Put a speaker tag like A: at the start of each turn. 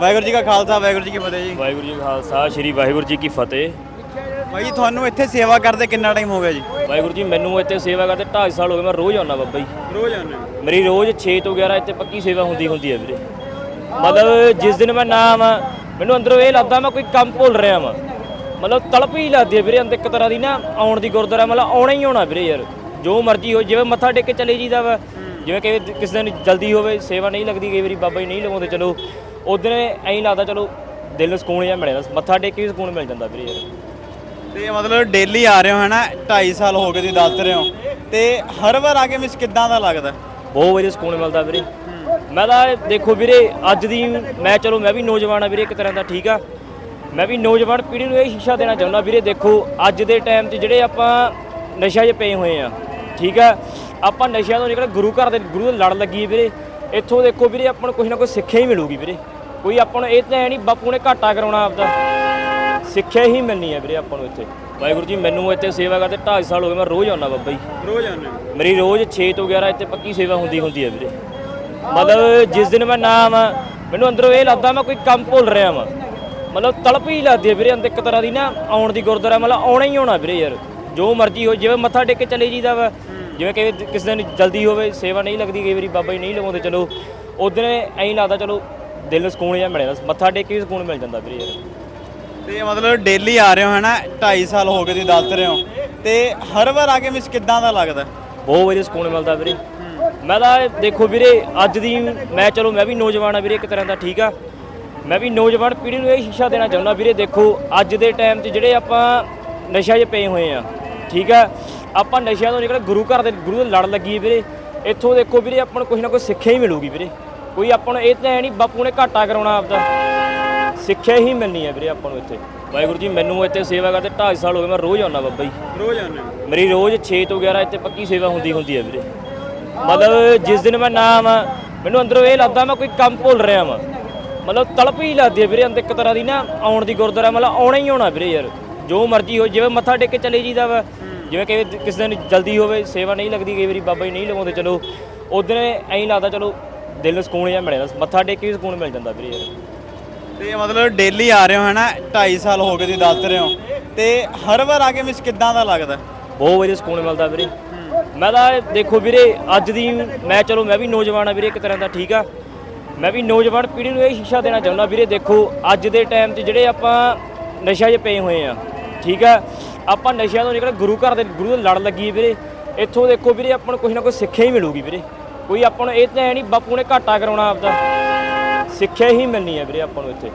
A: ਵਾਹਿਗੁਰੂ ਜੀ ਕਾ ਖਾਲਸਾ ਵਾਹਿਗੁਰੂ ਜੀ ਕੀ ਫਤਿਹ ਜੀ।
B: ਵਾਹਿਗੁਰੂ ਜੀ ਕਾ ਖਾਲਸਾ ਸ੍ਰੀ ਵਾਹਿਗੁਰੂ ਜੀ ਕੀ ਫਤਿਹ।
A: ਭਾਈ ਤੁਹਾਨੂੰ ਇੱਥੇ ਸੇਵਾ ਕਰਦੇ ਕਿੰਨਾ ਟਾਈਮ ਹੋ ਗਿਆ ਜੀ?
B: ਵਾਹਿਗੁਰੂ ਜੀ ਮੈਨੂੰ ਇੱਥੇ ਸੇਵਾ ਕਰਦੇ 2.5 ਸਾਲ ਹੋ ਗਏ ਮੈਂ ਰੋਜ਼ ਆਉਣਾ ਬਾਬਾ ਜੀ।
A: ਰੋਜ਼ ਆਉਂਦੇ ਹੋ?
B: ਮੇਰੀ ਰੋਜ਼ 6 ਤੋਂ 11 ਇੱਥੇ ਪੱਕੀ ਸੇਵਾ ਹੁੰਦੀ ਹੁੰਦੀ ਹੈ ਵੀਰੇ। ਮਤਲਬ ਜਿਸ ਦਿਨ ਮੈਂ ਨਾ ਆਵਾਂ ਮੈਨੂੰ ਅੰਦਰੋਂ ਇਹ ਲੱਗਦਾ ਮੈਂ ਕੋਈ ਕੰਮ ਭੁੱਲ ਰਿਹਾ ਵਾਂ। ਮਤਲਬ ਤੜਪ ਹੀ ਲੱਗਦੀ ਹੈ ਵੀਰੇ ਅੰਦਰ ਇੱਕ ਤਰ੍ਹਾਂ ਦੀ ਨਾ ਆਉਣ ਦੀ ਗੁਰਦੁਆਰਾ ਮਤਲਬ ਆਉਣਾ ਹੀ ਆਉਣਾ ਵੀਰੇ ਯਾਰ। ਜੋ ਮਰਜ਼ੀ ਹੋ ਜਿਵੇਂ ਮੱਥਾ ਟੇਕ ਕੇ ਚਲੇ ਜੀਦਾ ਵਾ। ਜਿਵੇਂ ਕਿ ਕਿਸੇ ਦਿਨ ਜਲਦੀ ਹੋਵੇ ਸੇਵਾ ਨਹੀਂ ਲੱਗਦੀ ਕਈ ਵਾਰੀ ਬਾਬਾ ਜੀ ਨਹੀਂ ਲਵਾਉਂਦੇ ਚਲੋ। ਉਦੋਂ ਐਂ ਲੱਗਦਾ ਚਲੋ ਦਿਲ ਨੂੰ ਸਕੂਨ ਜਿਹਾ ਮਿਲਿਆ ਮੱਥਾ ਟੇਕ ਕੇ ਵੀ ਸਕੂਨ ਮਿਲ ਜਾਂਦਾ ਵੀਰੇ ਯਾਰ।
A: ਤੇ ਮਤਲਬ ਡੇਲੀ ਆ ਰਹੇ ਹੋ ਹਨਾ 2.5 ਸਾਲ ਹੋ ਗਏ ਤੁਸੀਂ ਦੱਸ ਰਹੇ ਹੋ ਤੇ ਹਰ ਵਾਰ ਆ ਕੇ ਮਿਸ ਕਿੱਦਾਂ ਦਾ ਲੱਗਦਾ?
B: ਬਹੁਤ ਵਧੀਆ ਸਕੂਨ ਮਿਲਦਾ ਵੀਰੇ। ਮੈਂ ਤਾਂ ਦੇਖੋ ਵੀਰੇ ਅੱਜ ਦੀ ਮੈਂ ਚਲੋ ਮੈਂ ਵੀ ਨੌਜਵਾਨ ਆ ਵੀਰੇ ਇੱਕ ਤਰ੍ਹਾਂ ਦਾ ਠੀਕ ਆ। ਮੈਂ ਵੀ ਨੌਜਵਾਨ ਪੀੜ੍ਹੀ ਨੂੰ ਇਹ ਸ਼ਿਕਸ਼ਾ ਦੇਣਾ ਚਾਹੁੰਦਾ ਵੀਰੇ ਦੇਖੋ ਅੱਜ ਦੇ ਟਾਈਮ 'ਚ ਜਿਹੜੇ ਆਪਾਂ ਨਸ਼ਾ 'ਚ ਪਏ ਹੋਏ ਆ ਠੀਕ ਆ। ਆਪਾਂ ਨਸ਼ਿਆਂ ਤੋਂ ਨਿਕਲ ਗੁਰੂ ਘਰ ਦੇ ਗੁਰੂ ਦੇ ਲੜ ਲੱਗੀ ਵੀਰੇ। ਇੱਥੋਂ ਦੇਖੋ ਵੀਰੇ ਆਪਾਂ ਨੂੰ ਕੁਝ ਨਾ ਕੁਝ ਸਿੱਖਿਆ ਹੀ ਮਿਲੂਗੀ ਵੀਰੇ। ਕੋਈ ਆਪਾਂ ਨੂੰ ਇਹ ਤਾਂ ਨਹੀਂ ਬਾਪੂ ਨੇ ਘਾਟਾ ਕਰਾਉਣਾ ਆਪਦਾ। ਸਿੱਖਿਆ ਹੀ ਮਿਲਣੀ ਹੈ ਵੀਰੇ ਆਪਾਂ ਨੂੰ ਇੱਥੇ। ਵਾਹਿਗੁਰੂ ਜੀ ਮੈਨੂੰ ਇੱਥੇ ਸੇਵਾ ਕਰਦੇ 2.5 ਸਾਲ ਹੋ ਗਏ ਮੈਂ ਰੋਜ਼ ਆਉਣਾ ਬਾਬਾ ਜੀ।
A: ਰੋਜ਼ ਆਉਂਦੇ
B: ਮੇਰੀ ਰੋਜ਼ 6 ਤੋਂ 11 ਇੱਥੇ ਪੱਕੀ ਸੇਵਾ ਹੁੰਦੀ ਹੁੰਦੀ ਹੈ ਵੀਰੇ। ਮਤਲਬ ਜਿਸ ਦਿਨ ਮੈਂ ਨਾ ਆਵਾਂ ਮੈਨੂੰ ਅੰਦਰੋਂ ਇਹ ਲੱਗਦਾ ਮੈਂ ਕੋਈ ਕੰਮ ਭੁੱਲ ਰਿਹਾ ਵਾਂ। ਮਤਲਬ ਤੜਪ ਹੀ ਲੱਗਦੀ ਹੈ ਵੀਰੇ ਅੰਦਰ ਇੱਕ ਤਰ੍ਹਾਂ ਦੀ ਨਾ ਆਉਣ ਦੀ ਗੁਰਦੁਆਰਾ ਮਤਲਬ ਆਉਣਾ ਹੀ ਆਉਣਾ ਵੀਰੇ ਯਾਰ। ਜੋ ਮਰਜ਼ੀ ਹੋ ਜਿਵੇਂ ਮੱਥਾ ਟੇਕ ਕੇ ਚਲੇ ਜੀਦਾ ਵਾ। ਜਿਵੇਂ ਕਿ ਕਿਸੇ ਦਿਨ ਜਲਦੀ ਹੋਵੇ ਸੇਵਾ ਨਹੀਂ ਲੱਗਦੀ ਕਈ ਵਾਰੀ ਬਾਬਾ ਜੀ ਨਹੀਂ ਲਵਾਉਂਦੇ ਚਲੋ ਉਦੋਂ ਐਂ ਲੱਗਦਾ ਚਲੋ ਦਿਲ ਨੂੰ ਸਕੂਨ ਜਿਹਾ ਮਿਲਿਆ ਮੱਥਾ ਟੇਕ ਕੇ ਵੀ ਸਕੂਨ ਮਿਲ ਜਾਂਦਾ ਵੀਰੇ ਯਾਰ।
A: ਤੇ ਮਤਲਬ ਡੇਲੀ ਆ ਰਹੇ ਹੋ ਹਨਾ? 2.5 ਸਾਲ ਹੋ ਗਏ ਤੁਸੀਂ ਦੱਸ ਰਹੇ ਹੋ। ਤੇ ਹਰ ਵਾਰ ਆ ਕੇ ਮਿਸ ਕਿੱਦਾਂ ਦਾ ਲੱਗਦਾ?
B: ਬਹੁਤ ਵਧੀਆ ਸਕੂਨ ਮਿਲਦਾ ਵੀਰੇ। ਮੈਂ ਤਾਂ ਦੇਖੋ ਵੀਰੇ ਅੱਜ ਦੀ ਮੈਂ ਚਲੋ ਮੈਂ ਵੀ ਨੌਜਵਾਨ ਆ ਵੀਰੇ ਇੱਕ ਤਰ੍ਹਾਂ ਦਾ ਠੀਕ ਆ। ਮੈਂ ਵੀ ਨੌਜਵਾਨ ਪੀੜ੍ਹੀ ਨੂੰ ਇਹ ਸ਼ਿਕਸ਼ਾ ਦੇਣਾ ਚਾਹੁੰਦਾ ਵੀਰੇ ਦੇਖੋ ਅੱਜ ਦੇ ਟਾਈਮ 'ਚ ਜਿਹੜੇ ਆਪਾਂ ਨਸ਼ਾ 'ਚ ਪਏ ਹੋਏ ਆ ਠੀਕ ਆ ਆਪਾਂ ਨਸ਼ਿਆਂ ਤੋਂ ਨਿਕਲ ਗੁਰੂ ਘਰ ਦੇ ਗੁਰੂ ਦੇ ਲੜ ਲੱਗੀ ਵੀਰੇ। ਇੱਥੋਂ ਦੇਖੋ ਵੀਰੇ ਆਪਾਂ ਨੂੰ ਕੁਝ ਨਾ ਕੁਝ ਸਿੱਖਿਆ ਹੀ ਮਿਲੂਗੀ ਵੀਰੇ। ਕੋਈ ਆਪਾਂ ਨੂੰ ਇਹ ਤਾਂ ਹੈ ਨਹੀਂ ਬਾਪੂ ਨੇ ਘਾਟਾ ਕਰਾਉਣਾ ਆਪਦਾ। ਸਿੱਖਿਆ ਹੀ ਮਿਲਣੀ ਹੈ ਵੀਰੇ ਆਪਾਂ ਨੂੰ ਇੱਥੇ। ਵਾਹਿਗੁਰੂ ਜੀ ਮੈਨੂੰ ਇੱਥੇ ਸੇਵਾ ਕਰਦੇ 2.5 ਸਾਲ ਹੋ ਗਏ ਮੈਂ ਰੋਜ਼ ਆਉਣਾ ਬਾਬਾ ਜੀ।
A: ਰੋਜ਼ ਆਉਂਦੇ ਹੋ?
B: ਮੇਰੀ ਰੋਜ਼ 6 ਤੋਂ 11 ਇੱਥੇ ਪੱਕੀ ਸੇਵਾ ਹੁੰਦੀ ਹੁੰਦੀ ਹੈ ਵੀਰੇ। ਮਤਲਬ ਜਿਸ ਦਿਨ ਮੈਂ ਨਾ ਆਵਾਂ ਮੈਨੂੰ ਅੰਦਰੋਂ ਇਹ ਲੱਗਦਾ ਮੈਂ ਕੋਈ ਕੰਮ ਭੁੱਲ ਰਿਹਾ ਵਾਂ। ਮਤਲਬ ਤੜਪ ਹੀ ਲੱਗਦੀ ਹੈ ਵੀਰੇ ਅੰਦਰ ਇੱਕ ਤਰ੍ਹਾਂ ਦੀ ਨਾ ਆਉਣ ਦੀ ਗੁਰਦੁਆਰਾ ਮਤਲਬ ਆਉਣਾ ਹੀ ਆਉਣਾ ਵੀਰੇ ਯਾਰ। ਜੋ ਮਰਜ਼ੀ ਹੋ ਜਿਵੇਂ ਮੱਥਾ ਟੇਕ ਕੇ ਚਲੇ ਜੀਦਾ ਵਾ। ਜਿਵੇਂ ਕਿ ਕਿਸੇ ਦਿਨ ਜਲਦੀ ਹੋਵੇ ਸੇਵਾ ਨਹੀਂ ਲੱਗਦੀ ਕਈ ਵਾਰੀ ਬਾਬਾ ਜੀ ਨਹੀਂ ਲਵਾਉਂਦੇ ਚਲੋ ਉਦੋਂ ਐਂ ਲੱਗਦਾ ਚਲੋ ਦਿਲ ਨੂੰ ਸਕੂਨ ਜਿਹਾ ਮਿਲਿਆ ਮੱਥਾ ਟੇਕ ਕੇ ਵੀ ਸਕੂਨ ਮਿਲ ਜਾਂਦਾ ਵੀਰੇ ਯਾਰ।
A: ਤੇ ਮਤਲਬ ਡੇਲੀ ਆ ਰਹੇ ਹੋ ਹਨਾ? 2.5 ਸਾਲ ਹੋ ਗਏ ਤੁਸੀਂ ਦੱਸ ਰਹੇ ਹੋ। ਤੇ ਹਰ ਵਾਰ ਆ ਕੇ ਮਿਸ ਕਿੱਦਾਂ ਦਾ ਲੱਗਦਾ?
B: ਬਹੁਤ ਵਧੀਆ ਸਕੂਨ ਮਿਲਦਾ ਵੀਰੇ। ਮੈਂ ਤਾਂ ਦੇਖੋ ਵੀਰੇ ਅੱਜ ਦੀ ਮੈਂ ਚਲੋ ਮੈਂ ਵੀ ਨੌਜਵਾਨ ਆ ਵੀਰੇ ਇੱਕ ਤਰ੍ਹਾਂ ਦਾ ਠੀਕ ਆ। ਮੈਂ ਵੀ ਨੌਜਵਾਨ ਪੀੜ੍ਹੀ ਨੂੰ ਇਹ ਸ਼ਿਕਸ਼ਾ ਦੇਣਾ ਚਾਹੁੰਦਾ ਵੀਰੇ ਦੇਖੋ ਅੱਜ ਦੇ ਟਾਈਮ 'ਚ ਜਿਹੜੇ ਆਪਾਂ ਨਸ਼ਾ 'ਚ ਪਏ ਹੋਏ ਆ ਠੀਕ ਆ ਆਪਾਂ ਨਸ਼ਿਆਂ ਤੋਂ ਨਿਕਲ, ਗੁਰੂ ਘਰ ਦੇ, ਗੁਰੂ ਦੇ ਲੜ ਲੱਗੀ ਵੀਰੇ। ਇੱਥੋਂ ਦੇਖੋ ਵੀਰੇ, ਆਪਾਂ ਨੂੰ ਕੁਝ ਨਾ ਕੁਝ ਸਿੱਖਿਆ ਹੀ ਮਿਲੂਗੀ ਵੀਰੇ। ਕੋਈ ਆਪਾਂ ਨੂੰ ਇਹ ਤਾਂ ਹੈ ਨਹੀਂ, ਬਾਪੂ ਨੇ ਘਾਟਾ ਕਰਾਉਣਾ ਆਪਦਾ। ਸਿੱਖਿਆ ਹੀ ਮਿਲਣੀ ਹੈ ਵੀਰੇ ਆਪਾਂ ਨੂੰ ਇੱਥੇ।